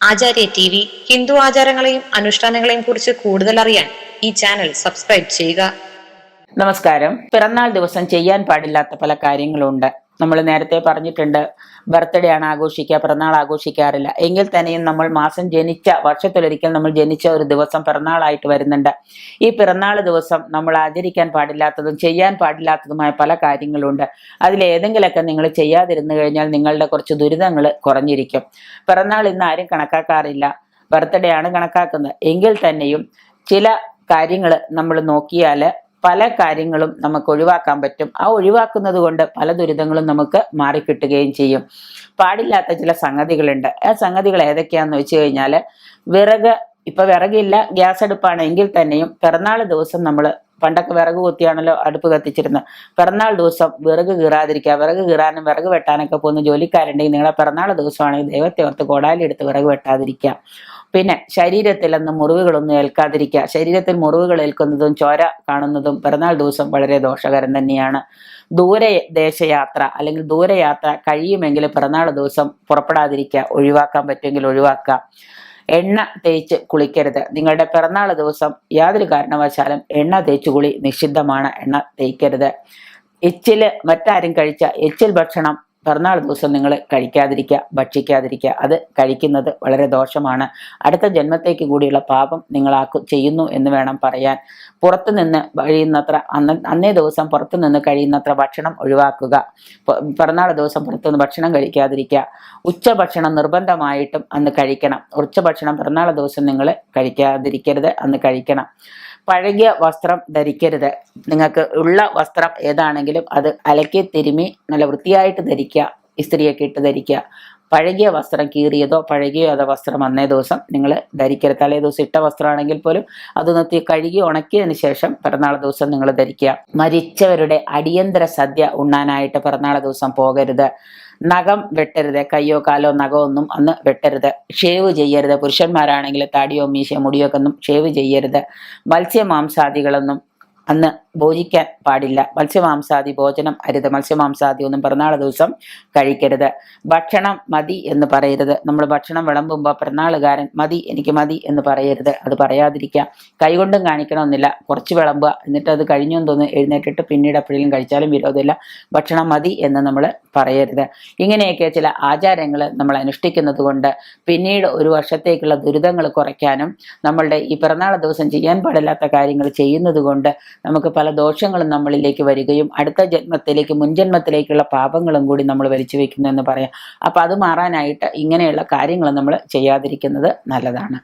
ആചാര്യ T V Hindu ആചാരങ്ങളെയും അനുഷ്ഠാനങ്ങളെയും കുറിച്ച് കൂടുതൽ അറിയാൻ ഈ ചാനൽ സബ്സ്ക്രൈബ് ചെയ്യുക. നമസ്കാരം. പിറന്നാൾ ദിവസം ചെയ്യാൻ പാടില്ലാത്ത പല കാര്യങ്ങളുണ്ട്. നമ്മൾ നേരത്തെ പറഞ്ഞിട്ടുണ്ട് ബർത്ത്ഡേ ആണ് ആഘോഷിക്കുക പിറന്നാൾ ആഘോഷിക്കാറില്ല. എങ്കിൽ തന്നെയും നമ്മൾ മാസം ജനിച്ച വർഷത്തിലൊരിക്കൽ നമ്മൾ ജനിച്ച ഒരു ദിവസം പിറന്നാളായിട്ട് വരുന്നുണ്ട്. ഈ പിറന്നാൾ ദിവസം നമ്മൾ ആചരിക്കാൻ പാടില്ലാത്തതും ചെയ്യാൻ പാടില്ലാത്തതുമായ പല കാര്യങ്ങളുണ്ട്. അതിലേതെങ്കിലുമൊക്കെ നിങ്ങൾ ചെയ്യാതിരുന്നു കഴിഞ്ഞാൽ നിങ്ങളുടെ കുറച്ച് ദുരിതങ്ങൾ കുറഞ്ഞിരിക്കും. പിറന്നാൾ ഇന്ന് ആരും കണക്കാക്കാറില്ല. ബർത്ത്ഡേ ആണ് കണക്കാക്കുന്നത്. എങ്കിൽ തന്നെയും ചില കാര്യങ്ങൾ നമ്മൾ നോക്കിയാൽ പല കാര്യങ്ങളും നമുക്ക് ഒഴിവാക്കാൻ പറ്റും. ആ ഒഴിവാക്കുന്നത് കൊണ്ട് പല ദുരിതങ്ങളും നമുക്ക് മാറിക്കിട്ടുകയും ചെയ്യും. പാടില്ലാത്ത ചില സംഗതികളുണ്ട്. ആ സംഗതികൾ ഏതൊക്കെയാന്ന് വെച്ച് കഴിഞ്ഞാൽ വിറക് ഇപ്പൊ വിറകില്ല ഗ്യാസ് അടുപ്പാണ് എങ്കിൽ തന്നെയും പിറന്നാൾ ദിവസം നമ്മൾ പണ്ടൊക്കെ വിറക് കുത്തിയാണല്ലോ അടുപ്പ് കത്തിച്ചിരുന്നത്. പിറന്നാൾ ദിവസം വിറക് കീറാതിരിക്കുക വിറക് കീറാനും വിറക് വെട്ടാനൊക്കെ പോകുന്ന ജോലിക്കാരുണ്ടെങ്കിൽ നിങ്ങളെ പിറന്നാൾ ദിവസമാണെങ്കിൽ ദൈവത്തെ ഓർത്ത് കോടാലി എടുത്ത് വിറക് വെട്ടാതിരിക്കുക. പിന്നെ ശരീരത്തിൽ അന്ന് മുറിവുകളൊന്നും ഏൽക്കാതിരിക്കുക. ശരീരത്തിൽ മുറിവുകൾ ഏൽക്കുന്നതും ചോര കാണുന്നതും പിറന്നാൾ ദിവസം വളരെ ദോഷകരം തന്നെയാണ്. ദൂരെ ദേശയാത്ര അല്ലെങ്കിൽ ദൂരയാത്ര കഴിയുമെങ്കിൽ പിറന്നാൾ ദിവസം പുറപ്പെടാതിരിക്കുക ഒഴിവാക്കാൻ പറ്റുമെങ്കിൽ ഒഴിവാക്കുക. എണ്ണ തേച്ച് കുളിക്കരുത്. നിങ്ങളുടെ പിറന്നാൾ ദിവസം യാതൊരു കാരണവശാലും എണ്ണ തേച്ച് കുളി നിഷിദ്ധമാണ്. എണ്ണ തേക്കരുത്. എച്ചിൽ മറ്റാരും കഴിച്ച എച്ചിൽ ഭക്ഷണം പിറന്നാൾ ദിവസം നിങ്ങൾ കഴിക്കാതിരിക്കുക ഭക്ഷിക്കാതിരിക്കുക. അത് കഴിക്കുന്നത് വളരെ ദോഷമാണ്. അടുത്ത ജന്മത്തേക്ക് കൂടിയുള്ള പാപം നിങ്ങൾ ആക്കു ചെയ്യുന്നു എന്ന് വേണം പറയാൻ. പുറത്തു നിന്ന് കഴിയുന്നത്ര അന്ന് അന്നേ ദിവസം പുറത്തു നിന്ന് കഴിയുന്നത്ര ഭക്ഷണം ഒഴിവാക്കുക. പിറന്നാൾ ദിവസം പുറത്തുനിന്ന് ഭക്ഷണം കഴിക്കാതിരിക്കുക. ഉച്ചഭക്ഷണം നിർബന്ധമായിട്ടും അന്ന് കഴിക്കണം. ഉച്ചഭക്ഷണം പിറന്നാൾ ദിവസം നിങ്ങൾ കഴിക്കാതിരിക്കരുത് അന്ന് കഴിക്കണം. പഴകിയ വസ്ത്രം ധരിക്കരുത്. നിങ്ങൾക്ക് ഉള്ള വസ്ത്രം ഏതാണെങ്കിലും അത് അലക്കി തിരുമി നല്ല വൃത്തിയായിട്ട് ധരിക്കുക ഇസ്ത്രിയൊക്കെ ഇട്ട് ധരിക്കുക. പഴകിയ വസ്ത്രം കീറിയതോ പഴകിയോ അതോ വസ്ത്രം അന്നേ ദിവസം നിങ്ങൾ ധരിക്കരുത്. തലേ ദിവസം ഇട്ട വസ്ത്രമാണെങ്കിൽ പോലും അത് നിർത്തി കഴുകി ഉണക്കിയതിന് ശേഷം പിറന്നാൾ ദിവസം നിങ്ങൾ ധരിക്കുക. മരിച്ചവരുടെ അടിയന്തര സദ്യ ഉണ്ണാനായിട്ട് പിറന്നാൾ ദിവസം പോകരുത്. നഖം വെട്ടരുത്. കയ്യോ കാലോ നഖമോ ഒന്നും അന്ന് വെട്ടരുത്. ഷേവ് ചെയ്യരുത്. പുരുഷന്മാരാണെങ്കിൽ താടിയോ മീശയോ മുടിയോ ഒന്നും ഷേവ് ചെയ്യരുത്. മത്സ്യമാംസാദികളൊന്നും അന്ന് ഭോജിക്കാൻ പാടില്ല. മത്സ്യമാംസാദി ഭോജനം അരുത്. മത്സ്യമാംസാദി ഒന്നും പിറന്നാൾ ദിവസം കഴിക്കരുത്. ഭക്ഷണം മതി എന്ന് പറയരുത്. നമ്മൾ ഭക്ഷണം വിളമ്പുമ്പോൾ പിറന്നാളുകാരൻ മതി എനിക്ക് മതി എന്ന് പറയരുത്. അത് പറയാതിരിക്കുക കൈകൊണ്ടും കാണിക്കണമെന്നില്ല. കുറച്ച് വിളമ്പുക. എന്നിട്ട് അത് കഴിഞ്ഞു തോന്നുന്നു എഴുന്നേറ്റിട്ട് പിന്നീട് എപ്പോഴെങ്കിലും കഴിച്ചാലും വിരോധമില്ല. ഭക്ഷണം മതി എന്ന് നമ്മൾ പറയരുത്. ഇങ്ങനെയൊക്കെ ചില ആചാരങ്ങൾ നമ്മൾ അനുഷ്ഠിക്കുന്നത് കൊണ്ട് പിന്നീട് ഒരു വർഷത്തേക്കുള്ള ദുരിതങ്ങൾ കുറയ്ക്കാനും നമ്മളുടെ ഈ പിറന്നാൾ ദിവസം ചെയ്യാൻ പാടില്ലാത്ത കാര്യങ്ങൾ ചെയ്യുന്നത് കൊണ്ട് നമുക്ക് പല ദോഷങ്ങളും നമ്മളിലേക്ക് വരികയും അടുത്ത ജന്മത്തിലേക്ക് മുൻജന്മത്തിലേക്കുള്ള പാപങ്ങളും കൂടി നമ്മൾ വലിച്ചു വെക്കുന്നു എന്ന് പറയാം. അപ്പം അത് മാറാനായിട്ട് ഇങ്ങനെയുള്ള കാര്യങ്ങൾ നമ്മൾ ചെയ്യാതിരിക്കുന്നത് നല്ലതാണ്.